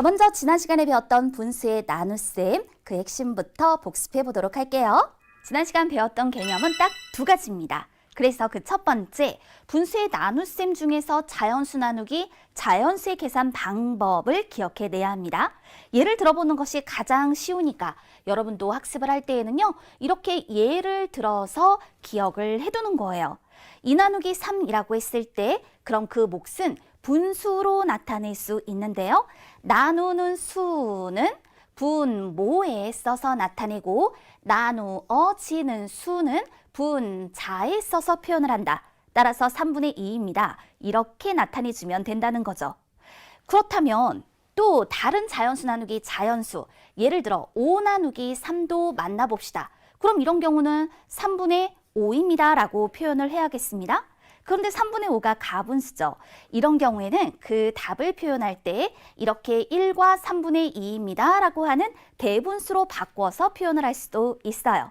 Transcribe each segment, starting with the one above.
자, 먼저 지난 시간에 배웠던 분수의 나눗셈 그 핵심부터 복습해 보도록 할게요. 지난 시간 배웠던 개념은 딱 두 가지입니다. 그래서 그 첫 번째, 분수의 나눗셈 중에서 자연수 나누기, 자연수의 계산 방법을 기억해 내야 합니다. 예를 들어보는 것이 가장 쉬우니까 여러분도 학습을 할 때에는요, 이렇게 예를 들어서 기억을 해두는 거예요. 2 나누기 3이라고 했을 때, 그럼 그 몫은 분수로 나타낼 수 있는데요. 나누는 수는 분모에 써서 나타내고 나누어지는 수는 분자에 써서 표현을 한다. 따라서 3분의 2입니다. 이렇게 나타내주면 된다는 거죠. 그렇다면 또 다른 자연수 나누기 자연수 예를 들어 5 나누기 3도 만나봅시다. 그럼 이런 경우는 3분의 5입니다 라고 표현을 해야겠습니다. 그런데 3분의 5가 가분수죠. 이런 경우에는 그 답을 표현할 때 이렇게 1과 3분의 2입니다 라고 하는 대분수로 바꿔서 표현을 할 수도 있어요.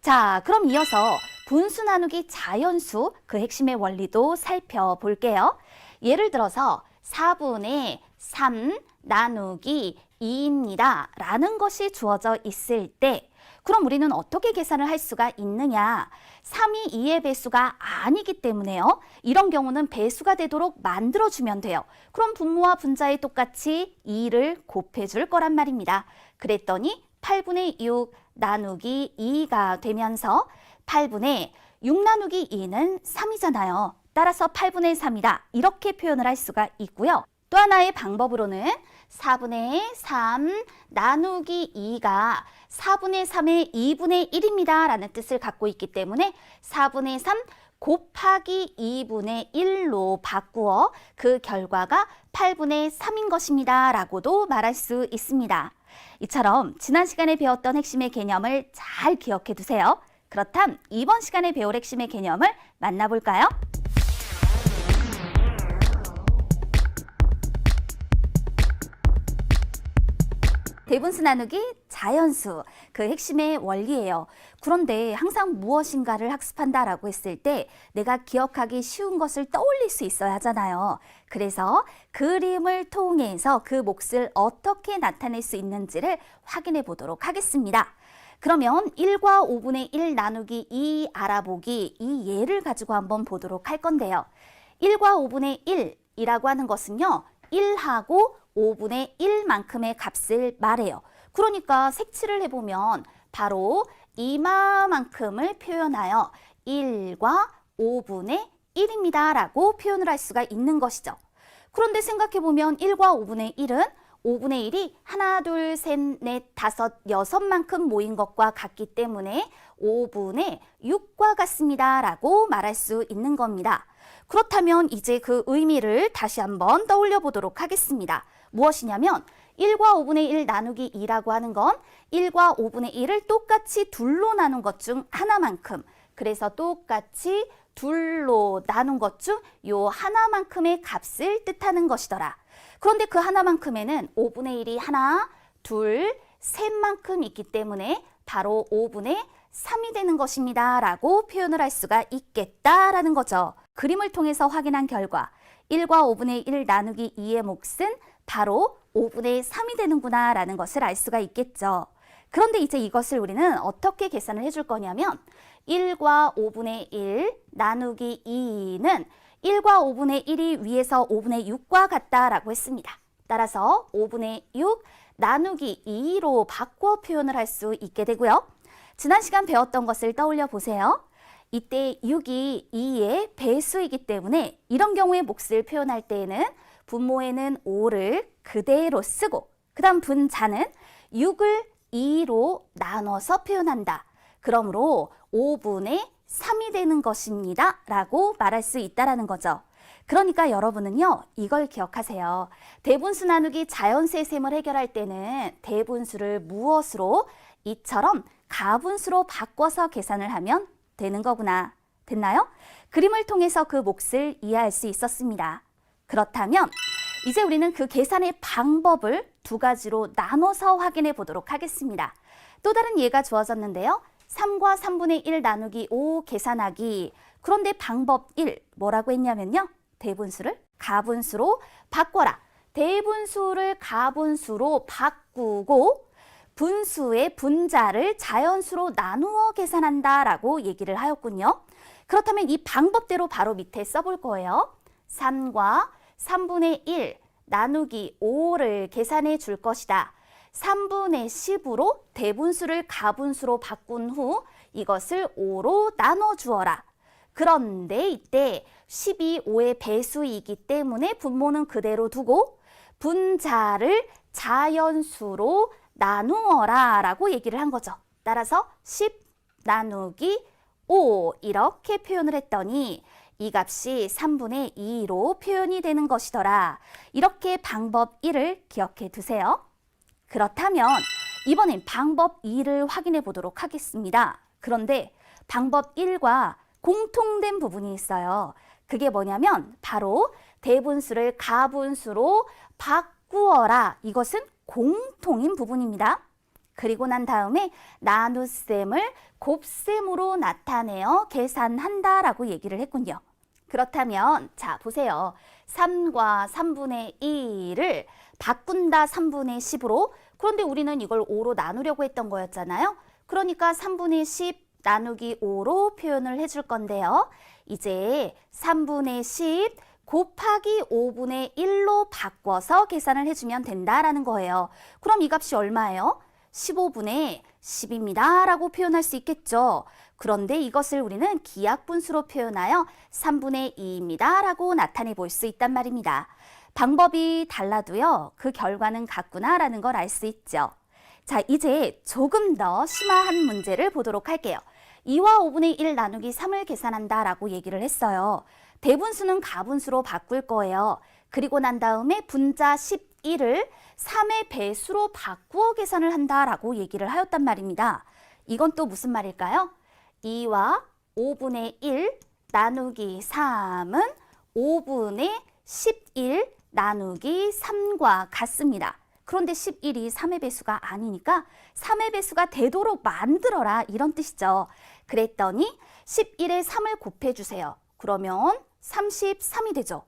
자, 그럼 이어서 분수 나누기 자연수 그 핵심의 원리도 살펴볼게요. 예를 들어서 4분의 3 나누기 2입니다 라는 것이 주어져 있을 때 그럼 우리는 어떻게 계산을 할 수가 있느냐? 3이 2의 배수가 아니기 때문에요. 이런 경우는 배수가 되도록 만들어주면 돼요. 그럼 분모와 분자에 똑같이 2를 곱해줄 거란 말입니다. 그랬더니 8분의 6 나누기 2가 되면서 8분의 6 나누기 2는 3이잖아요. 따라서 8분의 3이다. 이렇게 표현을 할 수가 있고요. 또 하나의 방법으로는 4분의 3 나누기 2가 4분의 3의 2분의 1입니다. 라는 뜻을 갖고 있기 때문에 4분의 3 곱하기 2분의 1로 바꾸어 그 결과가 8분의 3인 것입니다. 라고도 말할 수 있습니다. 이처럼 지난 시간에 배웠던 핵심의 개념을 잘 기억해 두세요. 그렇담 이번 시간에 배울 핵심의 개념을 만나볼까요? 대분수 나누기 자연수 그 핵심의 원리예요. 그런데 항상 무엇인가를 학습한다라고 했을 때 내가 기억하기 쉬운 것을 떠올릴 수 있어야 하잖아요. 그래서 그림을 통해서 그 몫을 어떻게 나타낼 수 있는지를 확인해 보도록 하겠습니다. 그러면 1과 5분의 1 나누기 2 알아보기 이 예를 가지고 한번 보도록 할 건데요. 1과 5분의 1이라고 하는 것은요. 1하고 5분의 1만큼의 값을 말해요. 그러니까 색칠을 해보면 바로 이마만큼을 표현하여 1과 5분의 1입니다. 라고 표현을 할 수가 있는 것이죠. 그런데 생각해보면 1과 5분의 1은 5분의 1이 하나, 둘, 셋, 넷, 다섯, 여섯만큼 모인 것과 같기 때문에 5분의 6과 같습니다. 라고 말할 수 있는 겁니다. 그렇다면 이제 그 의미를 다시 한번 떠올려 보도록 하겠습니다. 무엇이냐면 1과 5분의 1 나누기 2라고 하는 건 1과 5분의 1을 똑같이 둘로 나눈 것 중 하나만큼 그래서 똑같이 둘로 나눈 것 중 요 하나만큼의 값을 뜻하는 것이더라. 그런데 그 하나만큼에는 5분의 1이 하나, 둘, 셋만큼 있기 때문에 바로 5분의 3이 되는 것입니다. 라고 표현을 할 수가 있겠다라는 거죠. 그림을 통해서 확인한 결과 1과 5분의 1 나누기 2의 몫은 바로 5분의 3이 되는구나 라는 것을 알 수가 있겠죠. 그런데 이제 이것을 우리는 어떻게 계산을 해줄 거냐면 1과 5분의 1 나누기 2는 1과 5분의 1이 위에서 5분의 6과 같다라고 했습니다. 따라서 5분의 6 나누기 2로 바꿔 표현을 할 수 있게 되고요. 지난 시간 배웠던 것을 떠올려 보세요. 이때 6이 2의 배수이기 때문에 이런 경우에 몫을 표현할 때에는 분모에는 5를 그대로 쓰고 그 다음 분자는 6을 2로 나눠서 표현한다. 그러므로 5분의 3이 되는 것입니다. 라고 말할 수 있다라는 거죠. 그러니까 여러분은요, 이걸 기억하세요. 대분수 나누기 자연수의 셈을 해결할 때는 대분수를 무엇으로? 이처럼 가분수로 바꿔서 계산을 하면 되는 거구나. 됐나요? 그림을 통해서 그 몫을 이해할 수 있었습니다. 그렇다면 이제 우리는 그 계산의 방법을 두 가지로 나눠서 확인해 보도록 하겠습니다. 또 다른 예가 주어졌는데요. 3과 3분의 1 나누기 5 계산하기. 그런데 방법 1 뭐라고 했냐면요. 대분수를 가분수로 바꿔라. 대분수를 가분수로 바꾸고 분수의 분자를 자연수로 나누어 계산한다라고 얘기를 하였군요. 그렇다면 이 방법대로 바로 밑에 써볼 거예요. 3과 3분의 1 나누기 5를 계산해 줄 것이다. 3분의 10으로 대분수를 가분수로 바꾼 후 이것을 5로 나눠 주어라. 그런데 이때 10이 5의 배수이기 때문에 분모는 그대로 두고 분자를 자연수로 나누어라 라고 얘기를 한 거죠. 따라서 10 나누기 5 이렇게 표현을 했더니 이 값이 3분의 2로 표현이 되는 것이더라. 이렇게 방법 1을 기억해 두세요. 그렇다면 이번엔 방법 2를 확인해 보도록 하겠습니다. 그런데 방법 1과 공통된 부분이 있어요. 그게 뭐냐면 바로 대분수를 가분수로 바꾸어라. 이것은 공통인 부분입니다. 그리고 난 다음에 나눗셈을 곱셈으로 나타내어 계산한다라고 얘기를 했군요. 그렇다면 자 보세요. 3과 3분의 2를 바꾼다 3분의 10으로 그런데 우리는 이걸 5로 나누려고 했던 거였잖아요. 그러니까 3분의 10 나누기 5로 표현을 해줄 건데요. 이제 3분의 10 곱하기 5분의 1로 바꿔서 계산을 해주면 된다라는 거예요. 그럼 이 값이 얼마예요? 15분의 10입니다. 라고 표현할 수 있겠죠. 그런데 이것을 우리는 기하분수로 표현하여 3분의 2입니다. 라고 나타내 볼 수 있단 말입니다. 방법이 달라도요, 그 결과는 같구나 라는 걸 알 수 있죠. 자, 이제 조금 더 심화한 문제를 보도록 할게요. 2와 5분의 1 나누기 3을 계산한다 라고 얘기를 했어요. 대분수는 가분수로 바꿀 거예요. 그리고 난 다음에 분자 11을 3의 배수로 바꾸어 계산을 한다 라고 얘기를 하였단 말입니다. 이건 또 무슨 말일까요? 2와 5분의 1 나누기 3은 5분의 11 나누기 3과 같습니다. 그런데 11이 3의 배수가 아니니까 3의 배수가 되도록 만들어라 이런 뜻이죠. 그랬더니 11에 3을 곱해주세요. 그러면 33이 되죠.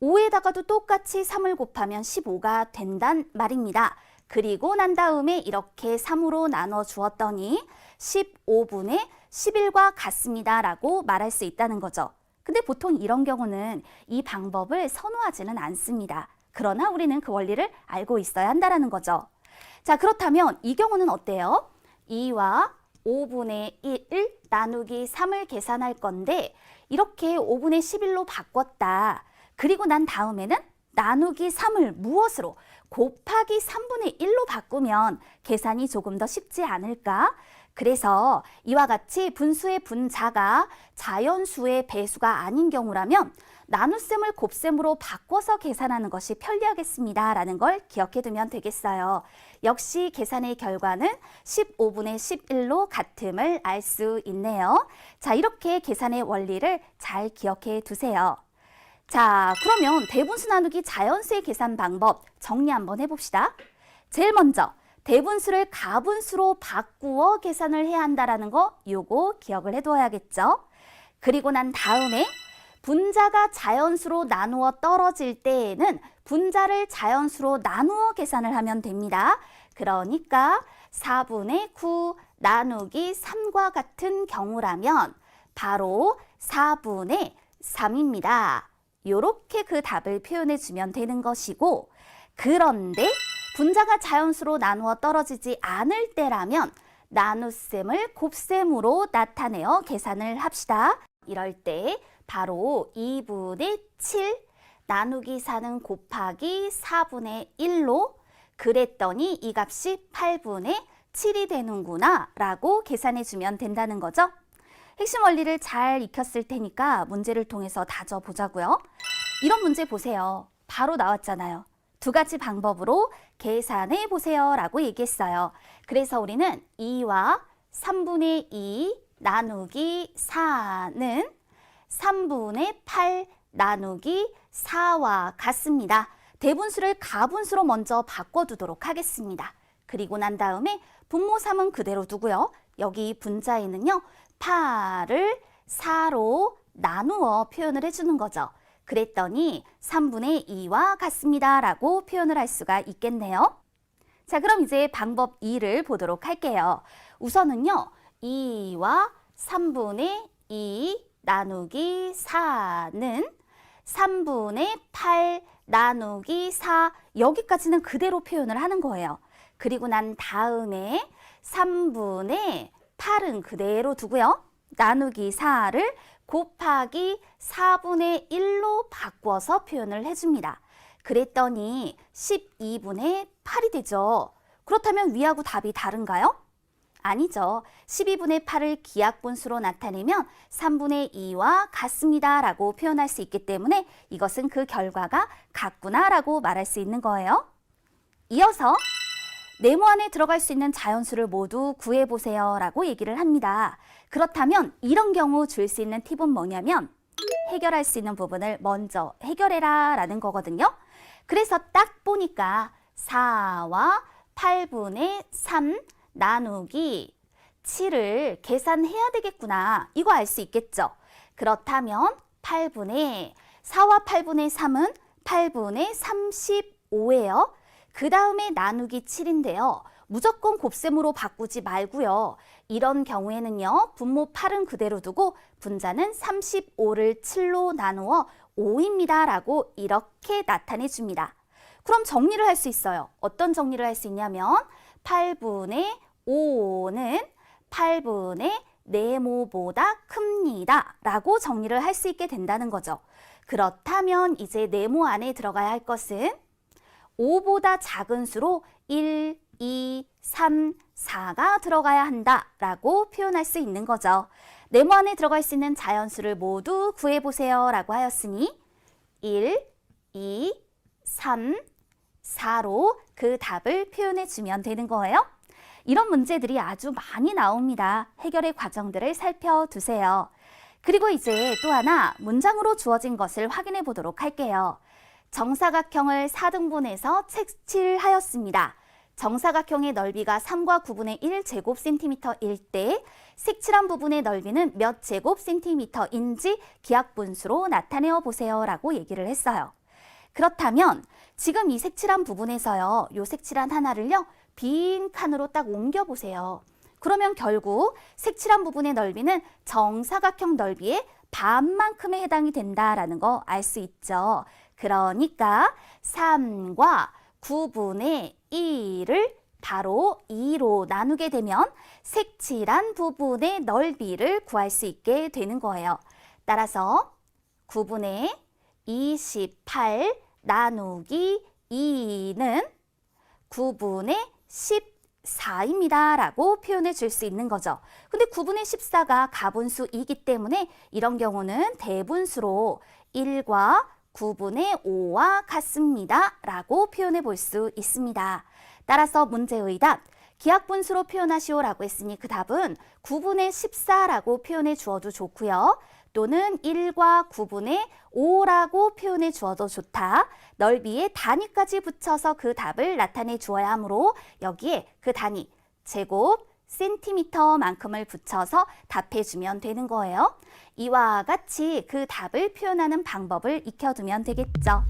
5에다가도 똑같이 3을 곱하면 15가 된단 말입니다. 그리고 난 다음에 이렇게 3으로 나눠 주었더니 15분의 11과 같습니다. 라고 말할 수 있다는 거죠. 근데 보통 이런 경우는 이 방법을 선호하지는 않습니다. 그러나 우리는 그 원리를 알고 있어야 한다는 거죠. 자, 그렇다면 이 경우는 어때요? 2와 5분의 1 나누기 3을 계산할 건데 이렇게 5분의 11로 바꿨다. 그리고 난 다음에는 나누기 3을 무엇으로 곱하기 3분의 1로 바꾸면 계산이 조금 더 쉽지 않을까? 그래서 이와 같이 분수의 분자가 자연수의 배수가 아닌 경우라면 나눗셈을 곱셈으로 바꿔서 계산하는 것이 편리하겠습니다. 라는 걸 기억해 두면 되겠어요. 역시 계산의 결과는 15분의 11로 같음을 알 수 있네요. 자, 이렇게 계산의 원리를 잘 기억해 두세요. 자, 그러면 대분수 나누기 자연수의 계산 방법 정리 한번 해봅시다. 제일 먼저 대분수를 가분수로 바꾸어 계산을 해야 한다라는 거 요거 기억을 해둬야겠죠. 그리고 난 다음에 분자가 자연수로 나누어 떨어질 때에는 분자를 자연수로 나누어 계산을 하면 됩니다. 그러니까 4분의 9 나누기 3과 같은 경우라면 바로 4분의 3입니다. 요렇게 그 답을 표현해 주면 되는 것이고 그런데 분자가 자연수로 나누어 떨어지지 않을 때라면 나눗셈을 곱셈으로 나타내어 계산을 합시다. 이럴 때 바로 2분의 7 나누기 4는 곱하기 4분의 1로 그랬더니 이 값이 8분의 7이 되는구나 라고 계산해 주면 된다는 거죠. 핵심 원리를 잘 익혔을 테니까 문제를 통해서 다져보자고요. 이런 문제 보세요. 바로 나왔잖아요. 두 가지 방법으로 계산해 보세요 라고 얘기했어요. 그래서 우리는 2와 3분의 2 나누기 4는 3분의 8 나누기 4와 같습니다. 대분수를 가분수로 먼저 바꿔두도록 하겠습니다. 그리고 난 다음에 분모 3은 그대로 두고요. 여기 분자에는요. 8을 4로 나누어 표현을 해주는 거죠. 그랬더니 3분의 2와 같습니다. 라고 표현을 할 수가 있겠네요. 자, 그럼 이제 방법 2를 보도록 할게요. 우선은요, 2와 3분의 2 나누기 4는 3분의 8 나누기 4 여기까지는 그대로 표현을 하는 거예요. 그리고 난 다음에 3분의 8은 그대로 두고요. 나누기 4를 곱하기 4분의 1로 바꿔서 표현을 해줍니다. 그랬더니 12분의 8이 되죠. 그렇다면 위하고 답이 다른가요? 아니죠. 12분의 8을 기하분수로 나타내면 3분의 2와 같습니다. 라고 표현할 수 있기 때문에 이것은 그 결과가 같구나 라고 말할 수 있는 거예요. 이어서 네모 안에 들어갈 수 있는 자연수를 모두 구해보세요 라고 얘기를 합니다. 그렇다면 이런 경우 줄 수 있는 팁은 뭐냐면 해결할 수 있는 부분을 먼저 해결해라 라는 거거든요. 그래서 딱 보니까 4와 8분의 3 나누기 7을 계산해야 되겠구나. 이거 알 수 있겠죠? 그렇다면 8분의 4와 8분의 3은 8분의 35예요. 그 다음에 나누기 7인데요. 무조건 곱셈으로 바꾸지 말고요. 이런 경우에는요. 분모 8은 그대로 두고 분자는 35를 7로 나누어 5입니다. 라고 이렇게 나타내 줍니다. 그럼 정리를 할 수 있어요. 어떤 정리를 할 수 있냐면 8분의 5는 8분의 네모보다 큽니다. 라고 정리를 할 수 있게 된다는 거죠. 그렇다면 이제 네모 안에 들어가야 할 것은 5보다 작은 수로 1, 2, 3, 4가 들어가야 한다 라고 표현할 수 있는 거죠. 네모 안에 들어갈 수 있는 자연수를 모두 구해보세요 라고 하였으니 1, 2, 3, 4로 그 답을 표현해 주면 되는 거예요. 이런 문제들이 아주 많이 나옵니다. 해결의 과정들을 살펴두세요. 그리고 이제 또 하나 문장으로 주어진 것을 확인해 보도록 할게요. 정사각형을 4등분해서 색칠하였습니다. 정사각형의 넓이가 3과 9분의 1 제곱 센티미터일 때 색칠한 부분의 넓이는 몇 제곱 센티미터인지 기하분수로 나타내어 보세요 라고 얘기를 했어요. 그렇다면 지금 이 색칠한 부분에서요. 요 색칠한 하나를요. 빈 칸으로 딱 옮겨 보세요. 그러면 결국 색칠한 부분의 넓이는 정사각형 넓이의 반만큼에 해당이 된다라는 거 알 수 있죠. 그러니까 3과 9분의 1을 바로 2로 나누게 되면 색칠한 부분의 넓이를 구할 수 있게 되는 거예요. 따라서 9분의 28 나누기 2는 9분의 14입니다. 라고 표현해 줄 수 있는 거죠. 근데 9분의 14가 가분수이기 때문에 이런 경우는 대분수로 1과 9분의 5와 같습니다. 라고 표현해 볼 수 있습니다. 따라서 문제의 답, 기하분수로 표현하시오 라고 했으니 그 답은 9분의 14라고 표현해 주어도 좋고요. 또는 1과 9분의 5라고 표현해 주어도 좋다. 넓이에 단위까지 붙여서 그 답을 나타내 주어야 하므로 여기에 그 단위 제곱 센티미터만큼을 붙여서 답해 주면 되는 거예요. 이와 같이 그 답을 표현하는 방법을 익혀두면 되겠죠.